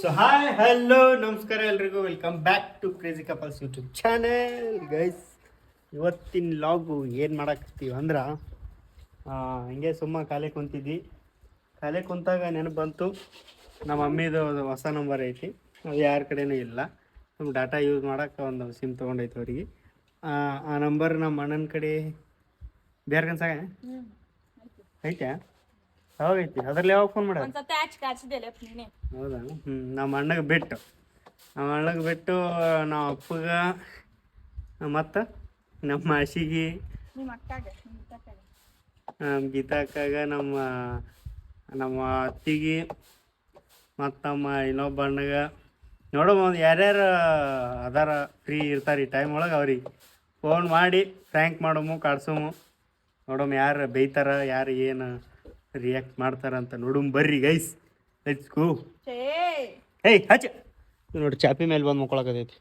So hi hello ನಮಸ್ಕಾರ ಎಲ್ರಿಗೂ. Welcome back to crazy couples YouTube channel guys ಇವತ್ತಿನ ಲಾಗು ಏನು ಮಾಡಾಕತ್ತೀವಿ ಅಂದ್ರೆ ಹಿಂಗೆ ಸುಮ್ಮ ಕಾಲೇ ಕುಂತಿದ್ವಿ. ಖಾಲಿ ಕುಂತಾಗ ನೆನಪು ಬಂತು. ನಮ್ಮ ಮಮ್ಮಿದು ಹೊಸ ನಂಬರ್ ಐತಿ. ಅದು ಯಾರ ಕಡೆನೂ ಇಲ್ಲ. ನಮ್ಮ ಡಾಟಾ ಯೂಸ್ ಮಾಡೋಕೆ ಒಂದು ಸಿಮ್ ತೊಗೊಂಡೈತೆ ಅವರಿಗೆ. ಆ, ಆ ನಂಬರ್ ನಮ್ಮ ಅಣ್ಣನ ಕಡೆ ಬೇರೆ ಕನ್ಸಾಗ ಐತೆ ಐತಿ ಅದ್ರಲ್ಲಿ ಯಾವಾಗ ಫೋನ್ ಮಾಡ ಒಂದ್ಸತಿ ಹಚ್ಚಿ ಕಾಡ್ಸಿದ್ದೆಲ್ಲ ನೀನೆ. ಹೌದಾ? ಹ್ಞೂ ನಮ್ಮ ಅಣ್ಣಗೆ ಬಿಟ್ಟು. ನಮ್ಮ ಅಣ್ಣಗೆ ಬಿಟ್ಟು ನಮ್ಮ ಅಪ್ಪಗ ಮತ್ತು? ನಮ್ಮ ಆಶಿಗೆ ನಿಮ್ಮ ಅಕ್ಕಾಗ ನಮ್ಮ ಗೀತಾಕಾಗ ನಮ್ಮ ನಮ್ಮ ಅತ್ತಿಗೆ ಮತ್ತು ನಮ್ಮ ಇನ್ನೊಬ್ಬ ಅಣ್ಣಗ. ನೋಡಮ್ಮ ಒಂದು ಯಾರ್ಯಾರು ಅದಾರ ಫ್ರೀ ಇರ್ತಾರೆ ಈ ಟೈಮ್ ಒಳಗೆ ಅವ್ರಿಗೆ. ಫೋನ್ ಮಾಡಿ ಫ್ರ್ಯಾಂಕ್ ಮಾಡೋಮು ಕಾಡ್ಸೋಮು. ನೋಡಮ್ಮ ಯಾರು ಬೈತಾರ ಯಾರು ಏನು. ರಿಯಾಕ್ಟ್ ಮಾಡ್ತಾರ ಅಂತ ನೋಡಮ್ ಬರ್ರಿ ಗೈಸ್ ಲೆಟ್ಸ್ ಗೋ ಏಯ್ ಹಚ್ಚ ನೋಡಿ ಚಾಪಿ ಮೇಲೆ ಬಂದು ಮುಕ್ಕೊಳಕತೈತಿ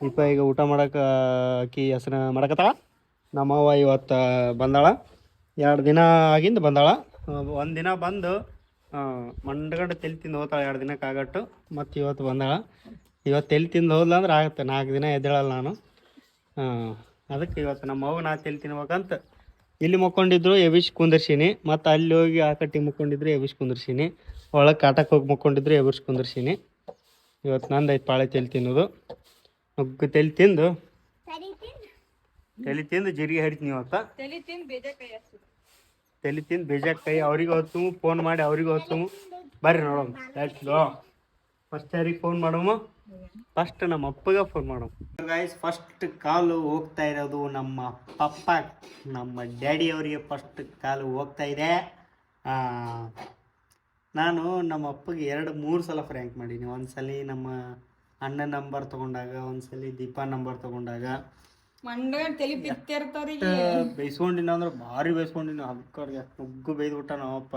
ದೀಪ ಈಗ ಊಟ ಮಾಡಕ್ಕೆ ಅಕ್ಕಿ ಹೆಸರು ಮಾಡಕತ್ತಾಳ. ನಮ್ಮವ್ವ ಇವತ್ತು ಬಂದಾಳ. ಎರಡು ದಿನ ಆಗಿಂದ ಬಂದಾಳ. ಒಂದು ದಿನ ಬಂದು ಮಂಡ್ಗಂಡು ತೆಲ್ ತಿಂದು ಹೋಗ್ತಾಳೆ ಎರಡು ದಿನಕ್ಕೆ ಆಗಟ್ಟು. ಮತ್ತು ಇವತ್ತು ಬಂದಾಳ. ಇವತ್ತು ತೆಲ್ ತಿಂದು ಹೋದ್ಲ ಅಂದ್ರೆ ಆಗುತ್ತೆ. ನಾಲ್ಕು ದಿನ ಎದ್ದೇಳಲ್ಲ ನಾನು. ಹಾಂ ಅದಕ್ಕೆ ಇವತ್ತು ನಮ್ಮ ಅವ್ವ ನಾ ತೆಲಿ ತಿನ್ಬೇಕಂತ ಇಲ್ಲಿ ಮುಕ್ಕೊಂಡಿದ್ರು ಎಬಿಶ್ ಕುಂದರ್ಸೀನಿ ಮತ್ತು ಅಲ್ಲಿ ಹೋಗಿ ಆ ಕಟ್ಟಿ ಮುಕ್ಕೊಂಡಿದ್ರು ಯವಿಶ್ ಕುಂದರ್ಸಿನಿ ಒಳಗೆ ಕಾಟಕ್ಕೆ ಹೋಗಿ ಮುಕ್ಕೊಂಡಿದ್ರು ಯವಿಶ್ ಕುಂದರ್ಸೀನಿ ಇವತ್ತು ನಂದು ಐತೆ ಪಾಳೆ ತೆಲ್ ತಿನ್ನೋದು. ನುಗ್ಗು ತೆಲ್ ತಿಂದು. ತೆಲಿ ತಿಂದು? ಜೀರಿಗೆ ಹರಿತೀನಿ ಇವತ್ತು ತಲಿ ತಿಂದು ಬೇಜಾಕ್ ಕೈ ಅವ್ರಿಗೆ ಹೊತ್ತು ಫೋನ್ ಮಾಡಿ ಅವ್ರಿಗೆ ಹೊತ್ತು. ಬರ್ರಿ ನೋಡೋಣ ಫಸ್ಟ್ ಯಾರಿಗೆ ಫೋನ್ ಮಾಡಮ್ಮ ಫಸ್ಟ್ ನಮ್ಮ ಅಪ್ಪಗೆ ಫೋನ್ ಮಾಡೋ ಗಾಯ್ಸ್ ಫಸ್ಟ್ ಕಾಲು ಹೋಗ್ತಾ ಇರೋದು ನಮ್ಮ ಪಪ್ಪ ನಮ್ಮ ಡ್ಯಾಡಿ ಅವರಿಗೆ ಫಸ್ಟ್ ಕಾಲು ಹೋಗ್ತಾ ಇದೆ. ನಾನು ನಮ್ಮ ಅಪ್ಪಗೆ ಎರಡು ಮೂರು ಸಲ ಫ್ರ್ಯಾಂಕ್ ಮಾಡೀನಿ. ಒಂದ್ಸಲಿ ನಮ್ಮ ಅಣ್ಣ ನಂಬರ್ ತಗೊಂಡಾಗ ಒಂದ್ಸಲಿ ದೀಪಾ ನಂಬರ್ ತಗೊಂಡಾಗ. ಮಂಡಗ ಭಾರಿ ಬಿತ್ತಿರ್ತವ್ರಿಗೆ ಬೈಸ್ಕೊಂಡಿನ ಅಂದ್ರೆ ಭಾರಿ ಬೈಸ್ಕೊಂಡಿನ ಅದಕ್ಕೆ ನುಗ್ಗು ಬೈದ್ಬಿಟ್ಟ ನಮ್ಮಪ್ಪ.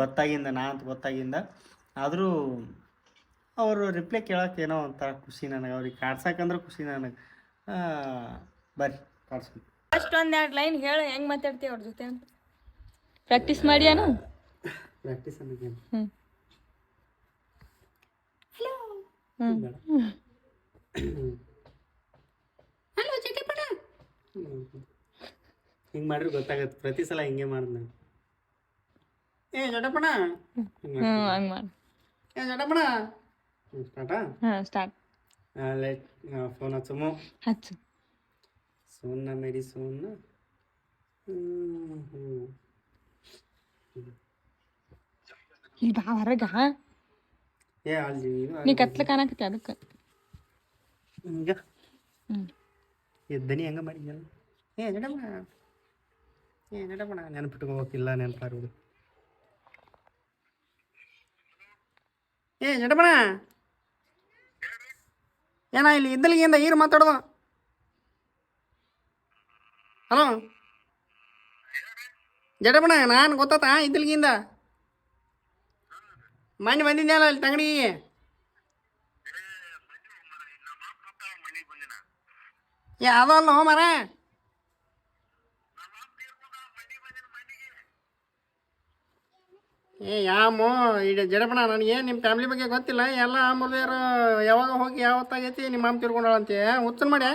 ಗೊತ್ತಾಗಿಂದ ನಾ ಅಂತ ಗೊತ್ತಾಗಿಂದ. ಆದರೂ ಅವರು ರಿಪ್ಲೈ ಕೇಳಕ್ಕೆ ಏನೋ ಒಂಥರ ಖುಷಿ ನನಗೆ ಅವ್ರಿಗೆ ಕಾಡ್ಸಕ್ಕಂದ್ರೆ ಖುಷಿ ನನಗೆ. ಬರ್ರಿ ಕಾಡ್ಸ್ಕೊಂಡು ಫಸ್ಟ್ ಒಂದೆರಡು ಲೈನ್ ಹೇಳು ಹೆಂಗೆ ಮಾತಾಡ್ತೀವಿ ಅವ್ರ ಜೊತೆ ಅಂತ. ಪ್ರಾಕ್ಟೀಸ್ ಮಾಡ್ಯಾನು? ಪ್ರಾಕ್ಟೀಸ್ ಅನ್ನೋದೇನು ಹ್ಮ್. ಹಿಂಗೆ ಮಾಡ್ರಿ ಗೊತ್ತಾಗತ್ತೆ. ಪ್ರತಿ ಸಲ ಹಿಂಗೆ ಮಾಡಿದ್ ನಾನು. ಏ ಜಡಪಣ ಹ್ಮ್. ಹಂಗ್ ಮಾಡಿ. ಏ ಜಟಪಣ ಸ್ಟಾರ್ಟಾ ಹಾ ಸ್ಟಾರ್ಟ್ ಲೈಟ್ ಫೋನ್ ಹಚ್ಚಮು ಹಚ್ಚು ಸೋನ್ನ ಮೇರಿ ಸೋನ್ನ ಹ್ಮ್, ಹ್ಮ್. ಇಲ್ಲಿ ಬಾ ಹೊರಗ ಏ ಅಲ್ಲಿ ಇದು ನೀ ಕತ್ಲ ಕಾಣಕತ್ತಿ ಅದಕ್ಕೆ ಹಿಂಗ ಹ್ಮ್ ಎದ್ದನಿ ಹಂಗ ಮಾಡಿದ್ನಲ್ಲ ಏ ನಡಮಣ ಏ ನಡಮಣ ನೆನಪಿಟ್ಕೋಬೇಕಿಲ್ಲ ನೆನಪಾರುವುದು ಏ ನಡಮಣ ಏನ ಇಲ್ಲಿ ಇದ್ದಲಿಗಿಂದ ಈರು ಮಾತಾಡೋದು ಹಲೋ ಜಡಬಣ ನಾನು ಗೊತ್ತಾತ ಇದ್ದಲಿಗಿಂದ ಮನೆ ಬಂದಿದ್ನಲ್ಲ ಅಲ್ಲಿ ತಂಗಡಿಗೆ ಏ ಅದಲ್ಲ ಮರ ಏ ಯಾಮೋ ಈಗ ಜಡಪಣ ನನಗೆ ನಿಮ್ಮ ಫ್ಯಾಮಿಲಿ ಬಗ್ಗೆ ಗೊತ್ತಿಲ್ಲ? ಎಲ್ಲ ಆಮೂಲ್ಯರು ಯಾವಾಗ ಹೋಗಿ ಯಾವತ್ತಾಗೈತಿ? ನಿಮ್ಮ ಮಾಮ ತಿರ್ಕೊಂಡಳಂತೆ. ಹುಚ್ಚನ್ ಮಾಡಿ.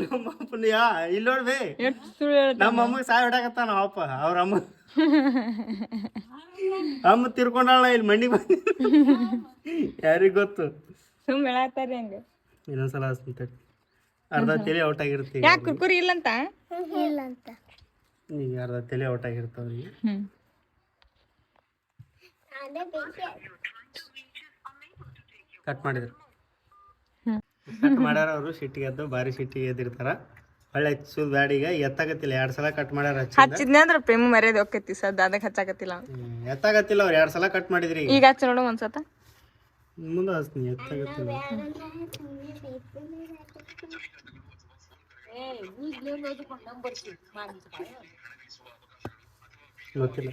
ನಮ್ಮ ಅಪ್ಪನ ಯಾ ಇಲ್ಲಿ ನೋಡ್ಬಿ ನಮ್ಮ ಅಮ್ಮಗೆ ಸಾಯ್ ಹೊಡಾಕತ್ತಾನ ನಮ್ಮ ಅಪ್ಪ ಅವ್ರ ಅಮ್ಮ. ಅಮ್ಮ ತಿರ್ಕೊಂಡಾಳ ಇಲ್ಲಿ ಮಂಡಿ ಬಂದು. ಯಾರಿಗ್ ಗೊತ್ತು? ಸುಮ್ ಹೇಳತ್ತಾರಿ ಹಂಗೆ. ಇನ್ನೊಂದ್ಸಲ ಹಚ್ತೀನಿ ಅರ್ಧ ತಲೆ ಔಟ್ ಆಗಿರ್ತೀವಿ ಯಾಕೆ ಕುರ್ಕುರಿ ಇಲ್ಲಂತ? ಈಗ ಅರ್ಧ ತಲೆ ಔಟ್ ಆಗಿರ್ತಾವ ಈಗ. ಹ್ಮ್. ಕಟ್ ಮಾಡಿದ್ರು. ಕಟ್ ಮಾಡ್ಯಾರ ಅವರು ಸಿಟ್ಟಿಗೆ ಎದ್ದು ಭಾರಿ ಸಿಟ್ಟಿಗೆ ಎದ್ದಿರ್ತಾರ ಒಳ್ಳೆ ಹಚ್ಚುದು ಬ್ಯಾಡಿಗೆ ಎತ್ತಾಗತ್ತಿಲ್ಲ ಎರಡು ಸಲ ಕಟ್ ಮಾಡ್ಯಾರ ಹಚ್ಚಿಂದ. ಹಚ್ಚಿದ್ನೆ ಅಂದ್ರೆ ಪ್ರೇಮ ಮರ್ಯಾದೆ ಹೋಗ್ತೈತಿ ಸದ್ ಅದಕ್ಕೆ ಹಚ್ಚಾಕತ್ತಿಲ್ಲ. ಅವ್ನು. ಹ್ಮ್, ಎತ್ತಾಗತ್ತಿಲ್ಲ ಅವ್ರು ಎರಡು ಸಲ ಕಟ್ ಮಾಡಿದ್ರಿ ಈಗ. ಈಗ ಹಚ್ಚ ನೋಡು ಒಂದ್ಸತ ಮುಂದೆ ಹಚ್ತೀನಿ ಎತ್ತಾಗತ್ತಿಲ್ಲ. ಗೊತ್ತಿಲ್ಲ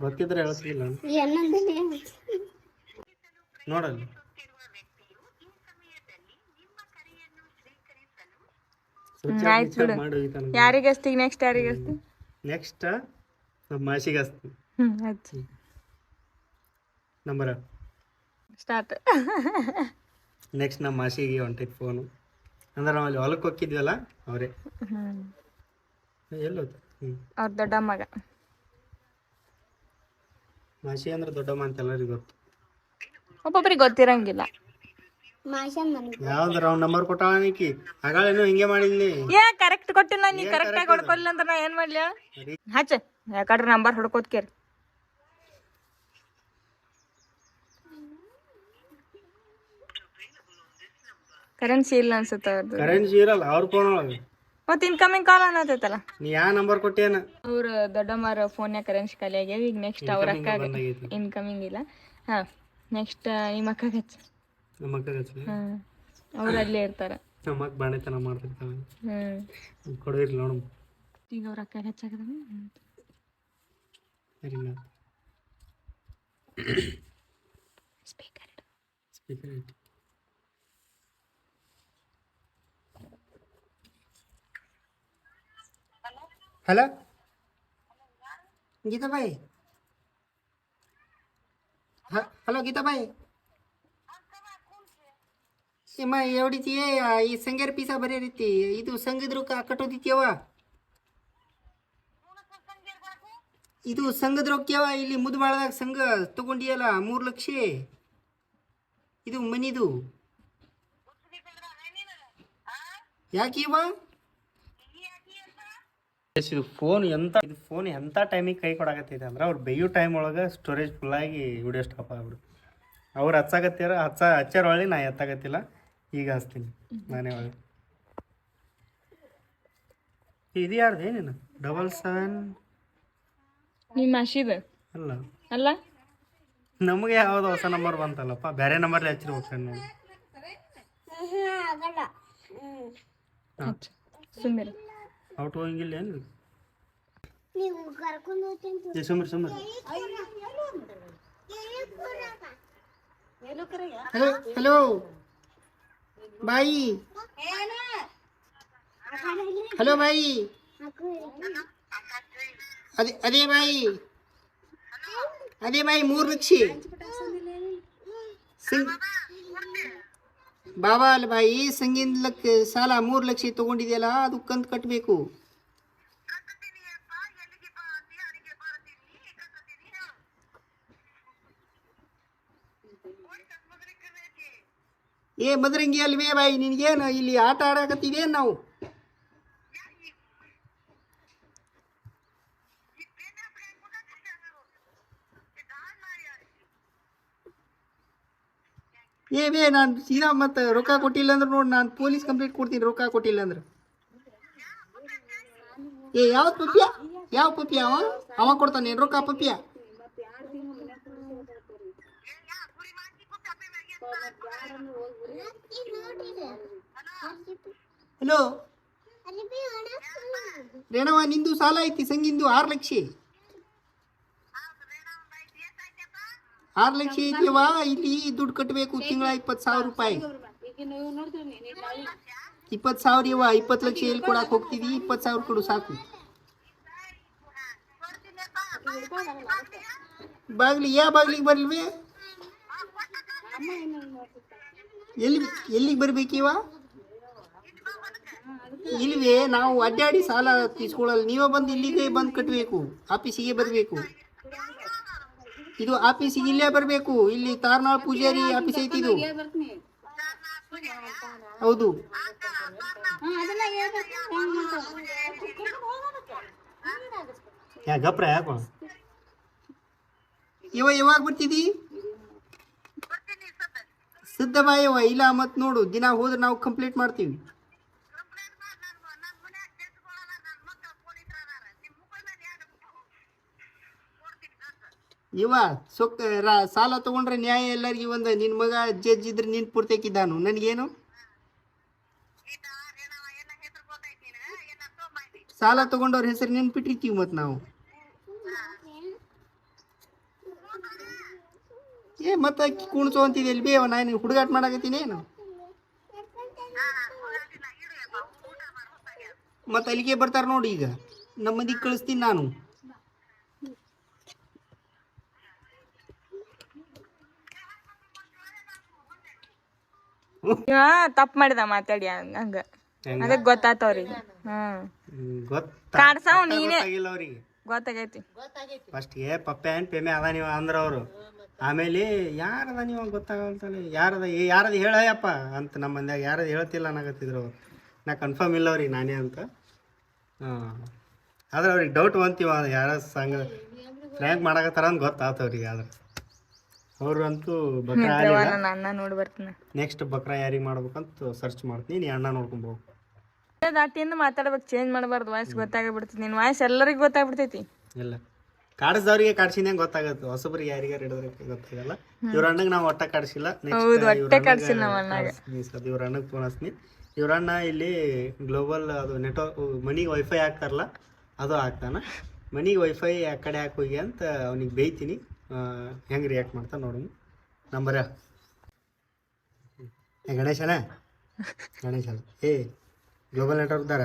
ಗೊತ್ತಿದ್ರೆ ಹೇಳ್ತಿಲ್ಲ ನೋಡಲ್ಲ. ಯಾರಿಗೆ ನೆಕ್ಸ್ಟ್ ಯಾರಿಗೆ ನೆಕ್ಸ್ಟ್ ನಮ್ಮ ಮಾಸಿಗೆ ಹಚ್ಚಿ ನಂಬರ ಸ್ಟಾರ್ಟ್ ನೆಕ್ಸ್ಟ್ ನಮ್ಮ ಮಾಸಿಗೆ ಹೊಂಟೈತೆ ಫೋನು ಅಂದ್ರೆ ನಾವು ಅಲ್ಲಿ ಹೊಲಕ್ಕೆ ಹೋಗಿದ್ವಲ್ಲ ಅವರೇ. ಎಲ್ಲೋದು ಅವ್ರ ದೊಡ್ಡ ಮಗ ಮಾಸಿ ಅಂದ್ರೆ ದೊಡ್ಡಮ್ಮ ಅಂತ ಎಲ್ಲರಿಗೂ ಗೊತ್ತು. ಒಬ್ಬೊಬ್ಬರಿಗೆ ಗೊತ್ತಿರಂಗಿಲ್ಲ. ಯಾವ್ದು ಅವ್ನ ನಂಬರ್ ಕೊಟ್ಟಿ ಆಗಳೇನು ಹಿಂಗೆ ಮಾಡಿದ್ನಿ ಏ ಕರೆಕ್ಟ್ ಕೊಟ್ಟಿಲ್ಲ ನೀ ಕರೆಕ್ಟ್ ಆಗಿ ಹೊಡ್ಕೊಲ್ಲ ಅಂತ ನಾ ಏನ್ ಮಾಡ್ಲಿ? ಹಚ್ಚ ಯಾಕಡ್ರೆ ನಂಬರ್ ಹೊಡ್ಕೋತ್ ಕರೆನ್ಸಿ ಇಲ್ಲ ಅನ್ಸುತ್ತೆ ಅವ್ರದ್ದು ಕರೆನ್ಸಿ ಇರಲ್ಲ ಅವ್ರ ಫೋನ್ ಒಳಗೆ. ಮತ್ತೆ ಇನ್ಕಮಿಂಗ್ ಕಾಲ್ ಅನ್ನತೈತಲ್ಲ? ನೀ ಯಾ ನಂಬರ್ ಕೊಟ್ಟೇನ ಅವ್ರ ದೊಡ್ಡಮ್ಮರ ಫೋನ್ಯಾಗ ಕರೆನ್ಸಿ ಖಾಲಿ ಆಗ್ಯಾವ ಈಗ ನೆಕ್ಸ್ಟ್ ಅವ್ರ ಅಕ್ಕಾಗ ಇನ್ಕಮಿಂಗ್ ಇಲ್ಲ. ಹಾ ನೆಕ್ಸ್ಟ್ ನಿಮ್ಮ ಅಕ್ಕಗೆ ಹಚ್ಚ. ನಮ್ಮ ಅಕ್ಕ ಹಾ ಅವ್ರು ಅಲ್ಲೇ ಇರ್ತಾರೆ. ನಮ್ಮ ಅಕ್ಕ ಬಾಣೆತನ ಮಾಡ್ತಿರ್ತಾವೆ ಈಗ ಅವ್ರ ಅಕ್ಕಾಗ ಹಚ್ಚಾಕದ ಸರಿ ಸ್ಪೀಕರ್ ಸ್ಪೀಕರ್ ಐತಿ हॅलो गीताबाई हा हॅलो गीताबाई ಏಮ್ಮ ಎವಡಿತಿಯೇ ಈ ಸಂಗ್ಯಾರ ಪೀಸ ಬರೀ ರೀತಿ ಇದು ಸಂಘದ ರೊಕ್ಕ ಕಟ್ಟೋದಿತ್ಯವ ಇದು ಸಂಘದ ರೊಕ್ಕವ ಇಲ್ಲಿ ಮುದ್ಬಾಳದಾಗ ಸಂಘ ತಗೊಂಡಿಯಲ್ಲ ಮೂರು ಲಕ್ಷ ಇದು ಮನಿದು ಯಾಕೀವ ಇದು ಫೋನ್ ಎಂತ ಇದು ಫೋನ್ ಎಂಥ ಟೈಮಿಗೆ ಕೈ ಕೊಡಾಕತ್ತೈತೆ ಅಂದ್ರೆ ಅವ್ರು ಬೇಯೋ ಟೈಮ್ ಒಳಗೆ ಸ್ಟೋರೇಜ್ ಫುಲ್ಲಾಗಿ ವಿಡಿಯೋ ಸ್ಟಾಪ್ ಆಗ್ಬಿಡು ಅವ್ರು ಹಚ್ಚಾಕತ್ತೀರ ಹಚ್ಚ ಹಚ್ಚಾರ ಒಳಗೆ ನಾ ಎತ್ತಾಗತ್ತಿಲ್ಲ ಈಗ ಹಚ್ತೀನಿ. ನಾನೇ ಒಳಗೆ. ಇದು ಯಾರ್ದು? ಏನೇನು ಡಬಲ್ ಸೆವೆನ್ ನಿಮ್ಮ ಹಸಿದ ಅಲ್ಲ. ಅಲ್ಲ? ನಮಗೆ ಯಾವ್ದು ಹೊಸ ನಂಬರ್ ಬಂತಲ್ಲಪ್ಪ. ಬೇರೆ ನಂಬರ್ಲಿ ಹಚ್ಚಿರ್ಬೇಕು ನೋಡಿ ಹಚ್ಚ. ಸುಮ್ಮಿರು ಔಟ್ ಹೋಗಿಲ್ಲ ಏನು ಏ, ಸುಮ್ರಿ ಸುಮ್ರಿ ಹಲೋ ಹಲೋ ಬಾಯಿ ಹಲೋ ಬಾಯಿ ಅದೇ ಅದೇ ಬಾಯಿ ಅದೇ ಬಾಯಿ ಮೂರು ಲಕ್ಷ ಸಂಗ್ ಬಾಬಾ ಅಲ್ಲ ಬಾಯಿ ಸಂಗಿನ ಲಕ್, ಸಾಲ ಮೂರು ಲಕ್ಷ ತಗೊಂಡಿದೆಯಲ್ಲ, ಅದು ಕಂತು ಕಟ್ಟಬೇಕು ಏ, ಮದ್ರಂಗಿ ಅಲ್ವೇ ಬಾಯಿ, ನಿನಗೇನು ಇಲ್ಲಿ ಆಟ ಆಡಕತ್ತೀವೇನು ನಾವು? ಏ ಬೇ ನಾನು ಸೀದಾ ಮತ್ತೆ ರೊಕ್ಕ ಕೊಟ್ಟಿಲ್ಲ ಅಂದ್ರೆ ನೋಡಿ, ನಾನು ಪೊಲೀಸ್ ಕಂಪ್ಲೇಂಟ್ ಕೊಡ್ತೀನಿ, ರೊಕ್ಕ ಕೊಟ್ಟಿಲ್ಲ ಅಂದ್ರೆ. ಏ, ಯಾವ ಪಪ್ಪಿಯ? ಯಾವ ಪಪ್ಪಿಯ ಅವ? ಅವ ಕೊಡ್ತಾನೆ ರೊಕ್ಕ ಪಪ್ಪಿಯ? ಹಲೋ ರೇಣವ, ನಿಂದು ಸಾಲ ಐತಿ, ಸಂಗಿಂದು ಆರು ಲಕ್ಷ. ಆರು ಲಕ್ಷ ಐತಿವಾ ಇಲ್ಲಿ ದುಡ್ಡು ಕಟ್ಟಬೇಕು ತಿಂಗಳ ಇಪ್ಪತ್ತು ಸಾವಿರ ರೂಪಾಯಿ. ಇಪ್ಪತ್ತು ಸಾವಿರ ಇವ ಇಪ್ಪತ್ತು ಲಕ್ಷ ಎಲ್ಲಿ ಕೊಡಕ್ಕೆ ಹೋಗ್ತಿದಿ ಇಪ್ಪತ್ತು ಸಾವಿರ ಕೊಡು ಸಾಕು. ಬಾಗ್ಲಿ ಯಾ ಬಾಗ್ಲಿಗೆ ಬರ್ಲಿವೆ? ಎಲ್ಲಿ ಎಲ್ಲಿಗೆ ಬರ್ಬೇಕಿವ ಇಲ್ವೇ ನಾವು ಅಡ್ಡಾಡಿ ಸಾಲ ತೀಸ್ಕೊಳ್ಳಲ್ಲ ನೀವೇ ಬಂದು ಇಲ್ಲಿಗೆ ಬಂದು ಕಟ್ಟಬೇಕು ಆಫೀಸಿಗೆ ಬರಬೇಕು. ಇದು ಆಫೀಸಿಗೆ ಇಲ್ಲೇ ಬರಬೇಕು. ಇಲ್ಲಿ ತಾರ್ನಾಳ್ ಪೂಜಾರಿ ಆಫೀಸ್ ಐತಿ ಇದು. ಹೌದು. ಗಪ್ರ ಯಾಕೋ? ಇವ ಯಾವಾಗ ಬರ್ತಿದಿ? ಸಿದ್ಧ ಬಾಯವ ಇಲ್ಲ ಮತ್ ನೋಡು ದಿನ ಹೋದ್ರೆ ನಾವು ಕಂಪ್ಲೀಟ್ ಮಾಡ್ತೀವಿ. ಇವ ಸೊಕ್ಕ ರಾ- ಸಾಲ ತಗೊಂಡ್ರೆ ನ್ಯಾಯ ಎಲ್ಲರಿಗೆ ಒಂದು. ನಿನ್ ಮಗ ಜಡ್ಜ್ ಇದ್ರೆ ನಿನ್ ಪೂರ್ತಿಯಾಕಿದ್ದಾನು ನನ್ಗೇನು? ಸಾಲ ತಗೊಂಡವ್ರ ಹೆಸರು ನೆನ್ಪಿಟ್ಟಿರ್ತೀವಿ ಮತ್ ನಾವು. ಏ ಮತ್ತೆ ಕುಣ್ಸೋ ಅಂತಿದೆ ಇಲ್ಲಿ? ಬೇವ ನಾನು ಹುಡುಗಾಟ ಮಾಡಕತ್ತೀನಿ ಏನು? ಮತ್ತೆ ಅಲ್ಲಿಗೆ ಬರ್ತಾರೆ ನೋಡಿ ಈಗ. ನಮ್ಮ ಮಂದಿಗೆ ಕಳಿಸ್ತೀನಿ ನಾನು. ಇವ ತಪ್ಪು ಮಾಡಿದ ಮಾತಾಡಿ ಹಂಗ. ಹಂಗ? ಅದಕ್ಕೆ ಗೊತ್ತಾತ ಅವ್ರಿಗೆ ಹ್ಮ್ ಕಾಡ್ಸಾವ್ ನೀನೇ? ಗೊತ್ತಾಗಿಲ್ಲ ಅವ್ರಿಗೆ. ಗೊತ್ತಾಗೈತಿ. ಫಸ್ಟ್ಗೆ ಪಪ್ಪೆ ಏನ್ ಪೇಮೆ ಅದ ನೀವ ಅಂದ್ರ ಅವರು. ಆಮೇಲೆ ಯಾರದ ನೀವು ಗೊತ್ತಾಗಲ್ತಲ್ಲ ಯಾರದ ಏ ಯಾರದ ಹೇಳಯ್ಯಪ್ಪ ಅಂತ ನಮ್ಮ ಮಂದ್ಯಾಗ ಯಾರದ ಹೇಳ್ತಿಲ್ಲ ಅನ್ನಕತ್ತಿದ್ರು ಅವ್ರು. ನಾ ಕನ್ಫರ್ಮ್ ಇಲ್ಲ ಅವ್ರಿಗೆ ನಾನೇ ಅಂತ. ಹಾಂ. ಆದ್ರೆ ಅವ್ರಿಗೆ ಡೌಟ್ ಅಂತೀವ ಯಾರ ಸಂಘ ಫ್ರ್ಯಾಂಕ್ ಮಾಡಕತ್ತಾರ ಅಂತ ಗೊತ್ತಾತ ಅವ್ರಿಗೆ ಆದ್ರೆ. ಅವ್ರಂತೂ ಬಕ್ರ ನನ್ನ ಅಣ್ಣ ನೋಡಿ ಬರ್ತೀನಿ. ನೆಕ್ಸ್ಟ್ ಬಕ್ರ ಯಾರಿಗೆ ಮಾಡ್ಬೇಕಂತ ಸರ್ಚ್ ಮಾಡ್ತೀನಿ. ನೀ ಅಣ್ಣ ನೋಡ್ಕೊಂಬೋದು ದಾಟಿಯಿಂದ ಮಾತಾಡ್ಬೇಕು ಚೇಂಜ್ ಮಾಡಬಾರ್ದು. ವಾಯ್ಸ್ ಗೊತ್ತಾಗ್ಬಿಡ್ತೈತಿ. ನಿನ್ನ ವಾಯ್ಸ್ ಎಲ್ಲರಿಗೂ ಗೊತ್ತಾಗ್ಬಿಡ್ತೈತಿ. ಇಲ್ಲ. ಕಾಡಿಸ್ದವ್ರಿಗೆ ಕಾಡ್ಸಿನೇ ಗೊತ್ತಾಗುತ್ತೆ. ಹೊಸಬ್ರಿಗೆ ಯಾರಿಗಾರ ಹಿಡಿದ್ರೆ ಗೊತ್ತಾಗಲ್ಲ. ಇವ್ರ ಅಣ್ಣಗೆ ನಾವು ಒಟ್ಟ ಕಾಡ್ಸಿಲ್ಲ. ಹೌದು ಒಟ್ಟೆ ಕಡ್ಸಿಲ್ಲ ನಮ್ಮ ಅಣ್ಣಗೆ. ನೆಕ್ಸ್ಟ್ ಇವ್ರ ಅಣ್ಣಗೆ ಹಚ್ತೀನಿ. ಇವ್ರ ಅಣ್ಣ ಇಲ್ಲಿ ಗ್ಲೋಬಲ್ ಅದು ನೆಟ್ವರ್ಕ್ ಮನಿಗೆ ವೈಫೈ ಹಾಕ್ತಾರಲ್ಲ ಅದು ಹಾಕ್ತಾನ. ಮನಿಗೆ ವೈಫೈ ಆ ಕಡೆ ಹಾಕೋಗಿ ಅಂತ ಅವ್ನಿಗೆ ಬೈತೀನಿ ಹೆಂಗೆ ರಿಯಾಕ್ಟ್ ಮಾಡ್ತಾ ನೋಡಿ ನಂಬರ ಏ ಗಣೇಶ ಅಲ್ಲ ಏ ಗ್ಲೋಬಲ್ ನೆಟ್ವರ್ಕ್ದಾರ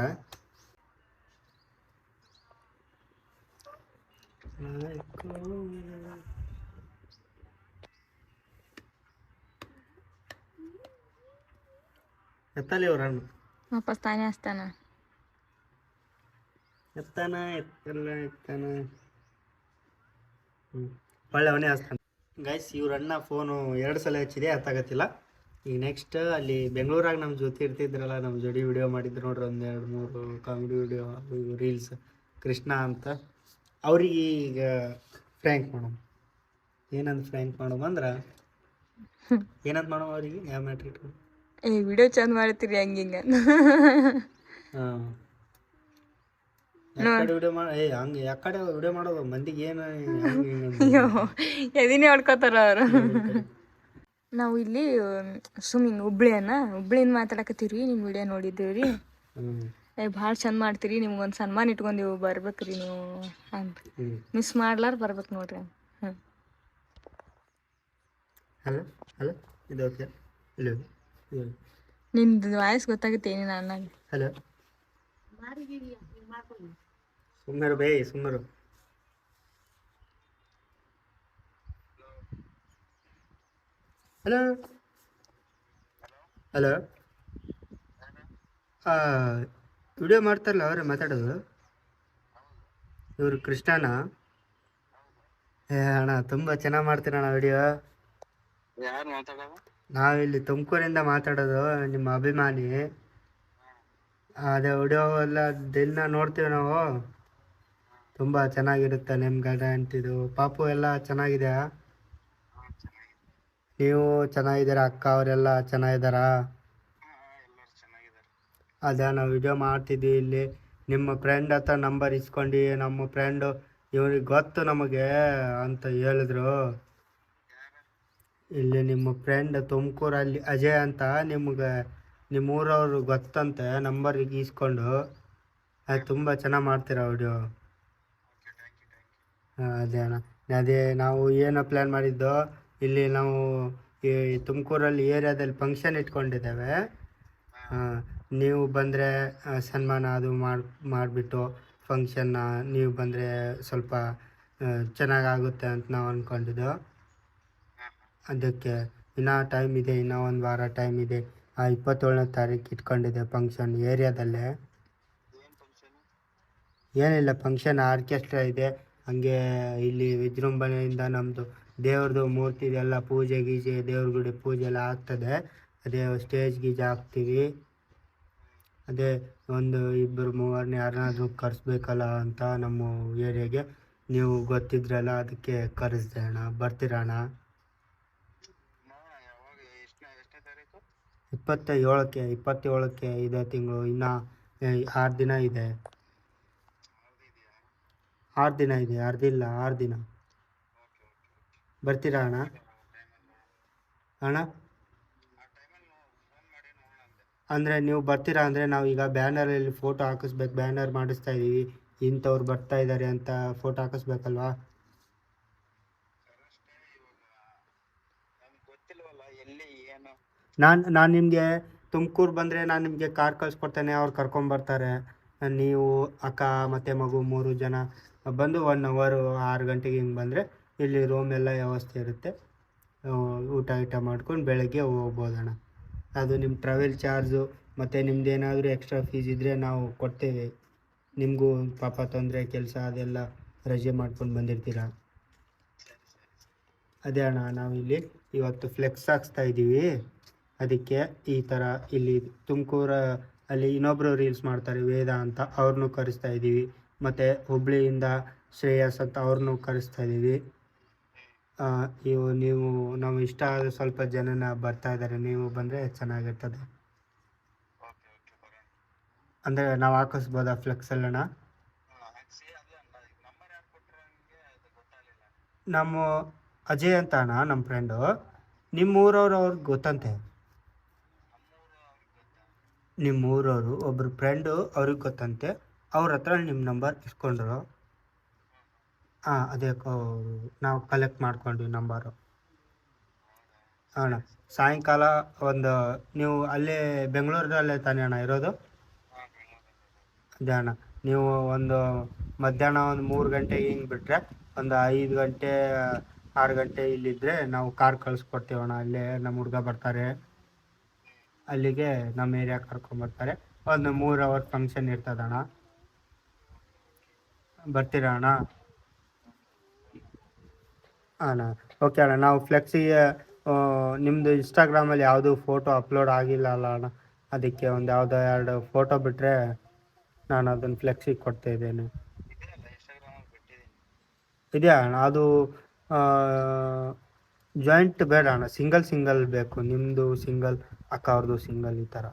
ಎತ್ತಲಿ ಅವ್ರ ಹಣ್ಣು ವಾಪಸ್ ತಾನೇ ಹಸ್ತಾನ ಎತ್ತಾನ ಎತ್ತಲ್ಲ ಎತ್ತಾನ. ಹ್ಞೂ ಒಳ್ಳೆ ಅವನೇ ಹಚ್ತಾನೆ ಗೈಸ್ ಇವ್ರಣ್ಣ ಫೋನು ಎರಡು ಸಲ ಹಚ್ಚಿದೆ ಅರ್ಥಾಗತ್ತಿಲ್ಲ ಈಗ ನೆಕ್ಸ್ಟ್ ಅಲ್ಲಿ ಬೆಂಗಳೂರಾಗ ನಮ್ಮ ಜೊತೆ ಇರ್ತಿದ್ರಲ್ಲ ನಮ್ಮ ಜೋಡಿ ವಿಡಿಯೋ ಮಾಡಿದ್ರು ನೋಡ್ರಿ ಒಂದು ಎರಡು ಮೂರು ಕಾಮಿಡಿ ವಿಡಿಯೋ ರೀಲ್ಸ್ ಕೃಷ್ಣ ಅಂತ. ಅವ್ರಿಗೆ ಈಗ ಫ್ರ್ಯಾಂಕ್ ಮಾಡೋಣ. ಏನಂತ ಫ್ರ್ಯಾಂಕ್ ಮಾಡೋಣ ಅಂದ್ರೆ ಏನಂತ ಮಾಡೋಣ ಅವ್ರಿಗೆ? ಯಾವ ಮ್ಯಾಟ್ರಿಕ್ ಏ ವಿಡಿಯೋ ಚಂದ ಮಾಡ್ತೀರಿ ಹಂಗೆ ಹಿಂಗೆ ಹಾಂ. ವಿಡಿಯೋ ಮಾಡ ಏ ಹಂಗೆ ಯಾಕಡೆ ವಿಡಿಯೋ ಮಾಡೋದು? ಮಂದಿಗೆ ಏನು ಎದಿನೇ ಹೊಡ್ಕೋತಾರ ಅವರು. ನಾವು ಇಲ್ಲಿ ಸುಮ್ಮಿಂಗ್ ಹುಬ್ಳಿಯನ್ನ. ಹುಬ್ಳಿಯಿಂದ ಮಾತಾಡಕತ್ತೀವ್ರಿ ನಿಮ್ಮ ವಿಡಿಯೋ ನೋಡಿದ್ದೀವ್ರಿ. ರೀ ಭಾಳ ಚಂದ ಮಾಡ್ತೀರಿ ನಿಮ್ಗೊಂದು ಸನ್ಮಾನ ಇಟ್ಕೊಂಡೀವಿ ಬರ್ಬೇಕ್ರಿ ನೀವು ಅಂತ. ಮಿಸ್ ಮಾಡ್ಲಾರ ಬರ್ಬೇಕು ನೋಡ್ರಿ ಹ್ಞೂ ಹಲೋ ಹಲೋ ಇದು ಓಕೆ. ಇಲ್ಲ ನಿಮ್ದು ವಾಯ್ಸ್ ಗೊತ್ತಾಗುತ್ತೆ ಏನೇನು ಅನ್ನಾಗ ಹಲೋ. ಸುಮ್ಮರು ಬೇ ಸುಮ್ಮರು ಹಲೋ? ಹಲೋ? ವಿಡಿಯೋ ಮಾಡ್ತಾರಲ್ಲ ಅವರೇ ಮಾತಾಡೋದು? ಇವರು ಕೃಷ್ಣನ? ಏ ಅಣ್ಣ ತುಂಬ ಚೆನ್ನಾಗಿ ಮಾಡ್ತೀರಣ್ಣ ವಿಡಿಯೋ. ನಾವಿಲ್ಲಿ ತುಮಕೂರಿಂದ ಮಾತಾಡೋದು ನಿಮ್ಮ ಅಭಿಮಾನಿ. ಅದೇ ವಿಡಿಯೋ ಎಲ್ಲ ದಿನ ನೋಡ್ತೀವಿ ನಾವು. ತುಂಬ ಚೆನ್ನಾಗಿರುತ್ತೆ ನಿಮ್ಮ ಗಡ ಇದು. ಪಾಪು ಎಲ್ಲ ಚೆನ್ನಾಗಿದೆ ನೀವು ಚೆನ್ನಾಗಿದ್ದೀರಾ? ಅಕ್ಕ ಅವರೆಲ್ಲ ಚೆನ್ನಾಗಿದ್ದಾರಾ? ಅದೇ ನಾವು ವಿಡಿಯೋ ಮಾಡ್ತಿದ್ವಿ ಇಲ್ಲಿ. ನಿಮ್ಮ ಫ್ರೆಂಡ್ ಹತ್ರ ನಂಬರ್ ಇಸ್ಕೊಂಡು ನಮ್ಮ ಫ್ರೆಂಡು ಇವ್ರಿಗೆ ಗೊತ್ತು ನಮಗೆ ಅಂತ ಹೇಳಿದ್ರು. ಇಲ್ಲಿ ನಿಮ್ಮ ಫ್ರೆಂಡ್ ತುಮಕೂರಲ್ಲಿ ಅಜಯ್ ಅಂತ ನಿಮಗೆ ನಿಮ್ಮ ಊರವ್ರು ಗೊತ್ತಂತೆ ನಂಬರ್ ಇಸ್ಕೊಂಡು. ಅದು ತುಂಬ ಚೆನ್ನಾಗಿ ಮಾಡ್ತೀರಾ ವಿಡಿಯೋ ಅದೇ ಅಣ್ಣ ಅದೇ ನಾವು ಏನೋ ಪ್ಲ್ಯಾನ್ ಮಾಡಿದ್ದು ಇಲ್ಲಿ ನಾವು ಈ ತುಮಕೂರಲ್ಲಿ ಏರಿಯಾದಲ್ಲಿ ಫಂಕ್ಷನ್ ಇಟ್ಕೊಂಡಿದ್ದೇವೆ. ಹಾಂ ನೀವು ಬಂದರೆ ಸನ್ಮಾನ ಅದು ಮಾಡಿ ಮಾಡಿಬಿಟ್ಟು ಫಂಕ್ಷನ್ನ ನೀವು ಬಂದರೆ ಸ್ವಲ್ಪ ಚೆನ್ನಾಗಿ ಚೆನ್ನಾಗಾಗುತ್ತೆ ಅಂತ ನಾವು ಅಂದ್ಕೊಂಡಿದ್ದು ಅದಕ್ಕೆ ಇನ್ನೂ ಟೈಮ್ ಇದೆ ಇನ್ನೂ ಒಂದು ವಾರ ಟೈಮ್ ಇದೆ. ಆ ಇಪ್ಪತ್ತೇಳನೇ ತಾರೀಕು ಇಟ್ಕೊಂಡಿದೆ ಫಂಕ್ಷನ್ ಏರಿಯಾದಲ್ಲೇ. ಏನಿಲ್ಲ ಫಂಕ್ಷನ್ ಆರ್ಕೆಸ್ಟ್ರಾ ಇದೆ. ಹಂಗೆ ಇಲ್ಲಿ ವಿಜೃಂಭಣೆಯಿಂದ ನಮ್ಮದು ದೇವ್ರದ್ದು ಮೂರ್ತಿ ಎಲ್ಲ ಪೂಜೆ ಗೀಜೆ, ದೇವ್ರ ಗುಡಿ ಪೂಜೆ ಎಲ್ಲ ಆಗ್ತದೆ. ಅದೇ ಸ್ಟೇಜ್ ಗೀಜ್ ಹಾಕ್ತೀವಿ. ಅದೇ ಒಂದು ಇಬ್ಬರು ಮೂವರನ್ನ ಯಾರನ್ನಾದ್ರೂ ಕರೆಸ್ಬೇಕಲ್ಲ ಅಂತ ನಮ್ಮ ಏರಿಯಾಗೆ. ನೀವು ಗೊತ್ತಿದ್ರಲ್ಲ, ಅದಕ್ಕೆ ಕರೆಸ್ದೆ ಅಣ್ಣ? ಎಷ್ಟು ಇಪ್ಪತ್ತ ಏಳಕ್ಕೆ ಇಪ್ಪತ್ತೇಳಕ್ಕೆ ಇದೆ ತಿಂಗಳು. ಇನ್ನು ಆರು ದಿನ ಇದೆ. ಆರು ದಿನ ಇದೆ ಅರ್ಧಿಲ್ಲ ಆರು ದಿನ. ಬರ್ತೀರಾ ಅಣ್ಣ? ಅಣ್ಣ? ಅಂದರೆ ನೀವು ಬರ್ತೀರಾ ಅಂದರೆ ನಾವು ಈಗ ಬ್ಯಾನರಲ್ಲಿ ಫೋಟೋ ಹಾಕಿಸ್ಬೇಕು, ಬ್ಯಾನರ್ ಮಾಡಿಸ್ತಾ ಇದ್ದೀವಿ. ಇಂಥವ್ರು ಬರ್ತಾ ಇದ್ದಾರೆ ಅಂತ ಫೋಟೋ ಹಾಕಿಸ್ಬೇಕಲ್ವಾ? ನಾನು ನಾನು ನಿಮಗೆ ತುಮಕೂರು ಬಂದರೆ ನಾನು ನಿಮಗೆ ಕಾರ್ ಕಳಿಸ್ಕೊಡ್ತೇನೆ, ಅವ್ರು ಕರ್ಕೊಂಬರ್ತಾರೆ. ನೀವು ಅಕ್ಕ, ಮತ್ತು ಮಗು ಮೂರು ಜನ ಬಂದು ಒನ್ ಅವರು ಆರು ಗಂಟೆಗೆ ಹಿಂಗೆ ಬಂದರೆ ಇಲ್ಲಿ ರೂಮ್ ಎಲ್ಲ ವ್ಯವಸ್ಥೆ ಇರುತ್ತೆ. ಊಟ ಗೀಟ ಮಾಡ್ಕೊಂಡು ಬೆಳಗ್ಗೆ ಹೋಗ್ಬೋದಣ್ಣ ಅದು ನಿಮ್ಮ ಟ್ರಾವೆಲ್ ಚಾರ್ಜು ಮತ್ತು ನಿಮ್ದು ಏನಾದರೂ ಎಕ್ಸ್ಟ್ರಾ ಫೀಸ್ ಇದ್ದರೆ ನಾವು ಕೊಡ್ತೇವೆ. ನಿಮಗೂ ಪಾಪ ತೊಂದರೆ, ಕೆಲಸ ಅದೆಲ್ಲ ರಜೆ ಮಾಡ್ಕೊಂಡು ಬಂದಿರ್ತೀರ? ಅದೇ ಅಣ್ಣ, ನಾವಿಲ್ಲಿ ಇವತ್ತು ಫ್ಲೆಕ್ಸ್ ಹಾಕ್ಸ್ತಾ ಇದ್ದೀವಿ. ಅದಕ್ಕೆ ಈ ಥರ ಇಲ್ಲಿ ತುಮಕೂರು ಅಲ್ಲಿ ಇನ್ನೊಬ್ಬರು ರೀಲ್ಸ್ ಮಾಡ್ತಾರೆ, ವೇದ ಅಂತ. ಅವ್ರನ್ನೂ ಕರೆಸ್ತಾ ಇದ್ದೀವಿ. ಮತ್ತು ಹುಬ್ಳಿಯಿಂದ ಶ್ರೇಯಸ್ ಅಂತ ಅವ್ರನ್ನೂ ಕರೆಸ್ತಾ ಇದ್ದೀವಿ. ನೀವು ನೀವು, ನಾವು ಇಷ್ಟ ಆದ ಸ್ವಲ್ಪ ಜನನ ಬರ್ತಾ ಇದ್ದಾರೆ. ನೀವು ಬಂದರೆ ಚೆನ್ನಾಗಿರ್ತದೆ. ಅಂದರೆ ನಾವು ಹಾಕಿಸ್ಬೋದಾ ಫ್ಲೆಕ್ಸಲ್ಲಣ್ಣ ನಮ್ಮ ಅಜಯ್ ಅಂತ ಅಣ್ಣ, ನಮ್ಮ ಫ್ರೆಂಡು ನಿಮ್ಮ ಊರವ್ರು ಅವ್ರಿಗೆ ಗೊತ್ತಂತೆ? ನಿಮ್ಮ ಊರವರು ಒಬ್ಬರು ಫ್ರೆಂಡು ಅವ್ರಿಗೆ ಗೊತ್ತಂತೆ. ಅವ್ರ ಹತ್ರ ನಿಮ್ಮ ನಂಬರ್ ಇಸ್ಕೊಂಡ್ರು. ಹಾಂ, ಅದೇ ನಾವು ಕಲೆಕ್ಟ್ ಮಾಡ್ಕೊಂಡ್ವಿ ನಂಬರು ಅಣ್ಣ, ಸಾಯಂಕಾಲ ಒಂದು, ನೀವು ಅಲ್ಲೇ ಬೆಂಗಳೂರಲ್ಲೇ ತಾನೇ ಅಣ್ಣ ಇರೋದು? ಅದೇ ಅಣ್ಣ, ನೀವು ಒಂದು ಮಧ್ಯಾಹ್ನ ಒಂದು ಮೂರು ಗಂಟೆಗೆ ಹಿಂಗೆ ಬಿಟ್ಟರೆ ಒಂದು ಐದು ಗಂಟೆ, ಆರು ಗಂಟೆ ಇಲ್ಲಿದ್ದರೆ ನಾವು ಕಾರ್ ಕಳಿಸ್ಕೊಡ್ತೀವಣ್ಣ ಅಲ್ಲೇ ನಮ್ಮ ಹುಡುಗ ಬರ್ತಾರೆ. ಅಲ್ಲಿಗೆ ನಮ್ಮ ಏರಿಯಾ ಕರ್ಕೊಂಬರ್ತಾರೆ ಒಂದು ಮೂರು ಅವರ್ ಫಂಕ್ಷನ್ ಇರ್ತದಣ್ಣ. ಬರ್ತೀರಾ ಅಣ್ಣ? ಅಣ್ಣ ಓಕೆ ಅಣ್ಣ. ನಾವು ಫ್ಲೆಕ್ಸಿಗೆ ನಿಮ್ಮದು ಇನ್ಸ್ಟಾಗ್ರಾಮಲ್ಲಿ ಯಾವುದು ಫೋಟೋ ಅಪ್ಲೋಡ್ ಆಗಿಲ್ಲ ಅಲ್ಲ ಅಣ್ಣ. ಅದಕ್ಕೆ ಒಂದು ಯಾವುದೋ ಎರಡು ಫೋಟೋ ಬಿಟ್ಟರೆ ನಾನು ಅದನ್ನು ಫ್ಲೆಕ್ಸಿಗೆ ಕೊಡ್ತಾ ಇದ್ದೇನೆ. ಇದೆಯಾ ಅಣ್ಣ? ಅದು ಜಾಯಿಂಟ್ ಬೇಡ ಅಣ್ಣ. ಸಿಂಗಲ್ ಸಿಂಗಲ್ ಬೇಕು. ನಿಮ್ಮದು ಸಿಂಗಲ್ ಅಕ್ಕ ಅವ್ರದ್ದು ಸಿಂಗಲ್ ಈ ಥರ